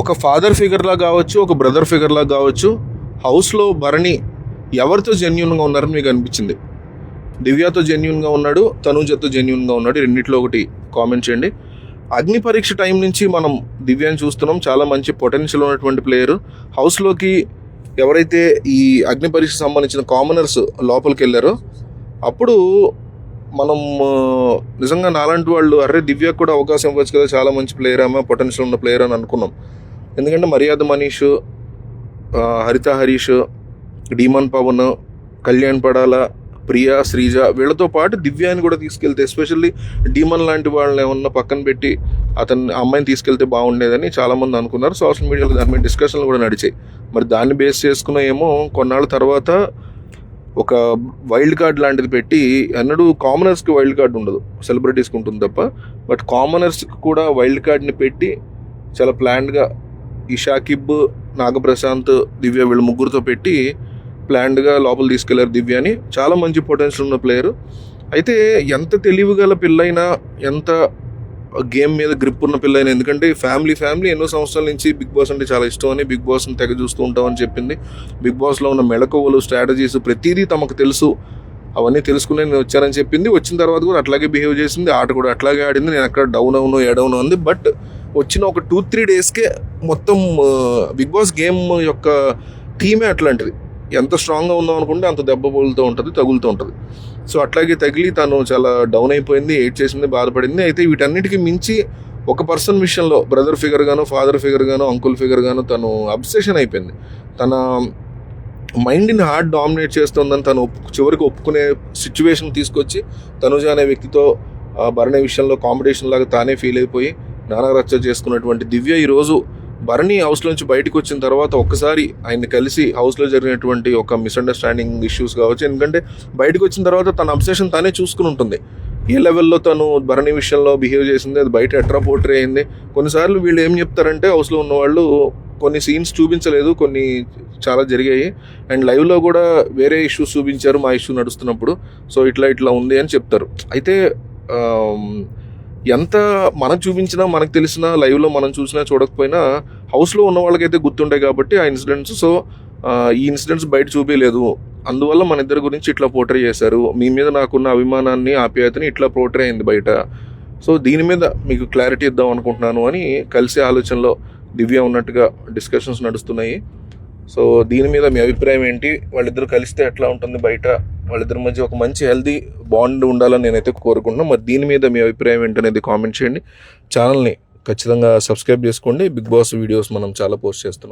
ఒక ఫాదర్ ఫిగర్లా కావచ్చు ఒక బ్రదర్ ఫిగర్లా కావచ్చు హౌస్లో భరణి ఎవరితో జెన్యున్గా ఉన్నారని మీకు అనిపించింది? దివ్యతో జెన్యున్గా ఉన్నాడు తనూజతో జెన్యున్గా ఉన్నాడు రెండింటిలో రెండిట్లో ఒకటి కామెంట్ చేయండి. అగ్ని పరీక్ష టైం నుంచి మనం దివ్యాని చూస్తున్నాం చాలా మంచి పొటెన్షియల్ ఉన్నటువంటి ప్లేయర్ హౌస్లోకి ఎవరైతే ఈ అగ్ని పరీక్ష సంబంధించిన కామనర్స్ లోపలికి వెళ్ళారో అప్పుడు మనం నిజంగా నాలాంటి వాళ్ళు అరే దివ్యకు కూడా అవకాశం ఇవ్వచ్చు కదా చాలా మంచి ప్లేయర్ ఆమె పొటెన్షియల్ ఉన్న ప్లేయర్ అని అనుకున్నాం. ఎందుకంటే మర్యాద మనీష్ హరిత హరీష్ డీమన్ పవన్ కళ్యాణ్ పడాల ప్రియా శ్రీజ వీళ్ళతో పాటు దివ్యాని కూడా తీసుకెళ్తే ఎస్పెషల్లీ డీమన్ లాంటి వాళ్ళని ఏమన్నా పక్కన పెట్టి అతన్ని అమ్మాయిని తీసుకెళ్తే బాగుండేదని చాలామంది అనుకున్నారు. సోషల్ మీడియాలో దాని మీద డిస్కషన్లు కూడా నడిచాయి. మరి దాన్ని బేస్ చేసుకున్న ఏమో కొన్నాళ్ళ తర్వాత ఒక వైల్డ్ కార్డ్ లాంటిది పెట్టి అన్నడు కామనర్స్కి వైల్డ్ కార్డ్ ఉండదు. సెలబ్రిటీస్కి ఉంటుంది తప్ప. బట్ కామనర్స్కి కూడా వైల్డ్ కార్డ్ని పెట్టి చాలా ప్లాన్డ్గా ఈ షాకిబ్ నాగప్రశాంత్ దివ్య వీళ్ళ ముగ్గురుతో పెట్టి ప్లాన్డ్గా లోపల తీసుకెళ్ళారు దివ్యాని చాలా మంచి పొటెన్షియల్ ఉన్న ప్లేయర్ అయితే ఎంత తెలివిగల పిల్లైనా ఎంత గేమ్ మీద గ్రిప్ ఉన్న పిల్లైనా. ఎందుకంటే ఫ్యామిలీ ఫ్యామిలీ ఎన్నో సంవత్సరాల నుంచి బిగ్ బాస్ అంటే చాలా ఇష్టం అని బిగ్ బాస్ని తెగ చూస్తూ ఉంటామని చెప్పింది. బిగ్ బాస్లో ఉన్న మెళకువలు స్ట్రాటజీస్ ప్రతిదీ తమకు తెలుసు. అవన్నీ తెలుసుకునే నేను వచ్చానని చెప్పింది. వచ్చిన తర్వాత కూడా అట్లాగే బిహేవ్ చేసింది. ఆట కూడా అట్లాగే ఆడింది. నేను అక్కడ డౌన్ అవును ఎడౌన్ అంది. బట్ వచ్చిన ఒక టూ త్రీ డేస్కే మొత్తం బిగ్ బాస్ గేమ్ యొక్క థీమే అట్లాంటిది. ఎంత స్ట్రాంగ్గా ఉందాం అనుకుంటే అంత దెబ్బ పోలుతూ ఉంటుంది తగులుతూ ఉంటుంది. సో అట్లాగే తగిలి తను చాలా డౌన్ అయిపోయింది ఏడ్ చేసింది బాధపడింది. అయితే వీటన్నిటికీ మించి ఒక పర్సన్ విషయంలో బ్రదర్ ఫిగర్ గాను ఫాదర్ ఫిగర్ గాను అంకుల్ ఫిగర్ గాను తను అబ్సెషన్ అయిపోయింది. తన మైండ్ని హార్ట్ డామినేట్ చేస్తుందని తను ఒప్పు చివరికి ఒప్పుకునే సిచ్యువేషన్ తీసుకొచ్చి తనుజ అనే వ్యక్తితో భరణ భరణి విషయంలో కాంపిటీషన్ లాగా తానే ఫీల్ అయిపోయి నానా రచ్చ చేసుకున్నటువంటి దివ్య ఈరోజు భరణి హౌస్ నుంచి బయటకు వచ్చిన తర్వాత ఒక్కసారి ఆయన కలిసి హౌస్లో జరిగినటువంటి ఒక మిస్అండర్స్టాండింగ్ ఇష్యూస్ కావచ్చు ఎందుకంటే బయటకు వచ్చిన తర్వాత తన అబ్సెషన్ తానే చూసుకుని ఉంటుంది. ఏ లెవెల్లో తను భరణి విషయంలో బిహేవ్ చేసింది అది బయట ఎట్రా అయింది? కొన్నిసార్లు వీళ్ళు ఏం చెప్తారంటే హౌస్లో ఉన్నవాళ్ళు కొన్ని సీన్స్ చూపించలేదు కొన్ని చాలా జరిగాయి. అండ్ లైవ్లో కూడా వేరే ఇష్యూస్ చూపించారు మా ఇష్యూ నడుస్తున్నప్పుడు. సో ఇట్లా ఇట్లా ఉంది అని చెప్తారు. అయితే ఎంత మనకు చూపించినా మనకు తెలిసినా లైవ్లో మనం చూసినా చూడకపోయినా హౌస్లో ఉన్న వాళ్ళకైతే గుర్తుంటాయి కాబట్టి ఆ ఇన్సిడెంట్స్. సో ఈ ఇన్సిడెంట్స్ బయట చూపించలేదు అందువల్ల మన ఇద్దరి గురించి ఇట్లా పోర్ట్రే చేశారు. మీ మీద నాకున్న అభిమానాన్ని ఆప్యాయతని ఇట్లా పోర్ట్రే అయింది బయట. సో దీని మీద మీకు క్లారిటీ ఇద్దాం అనుకుంటున్నాను అని కలిసే ఆలోచనలో దివ్య ఉన్నట్టుగా డిస్కషన్స్ నడుస్తున్నాయి. సో దీని మీద మీ అభిప్రాయం ఏంటి? వాళ్ళిద్దరు కలిస్తే ఎట్లా ఉంటుంది బయట? వాళ్ళిద్దరి మధ్య ఒక మంచి హెల్దీ బాండ్ ఉండాలని నేనైతే కోరుకుంటున్నాను మరి దీని మీద మీ అభిప్రాయం ఏంటనేది కామెంట్ చేయండి. ఛానల్ని ఖచ్చితంగా సబ్స్క్రైబ్ చేసుకోండి. బిగ్ బాస్ వీడియోస్ మనం చాలా పోస్ట్ చేస్తున్నాం.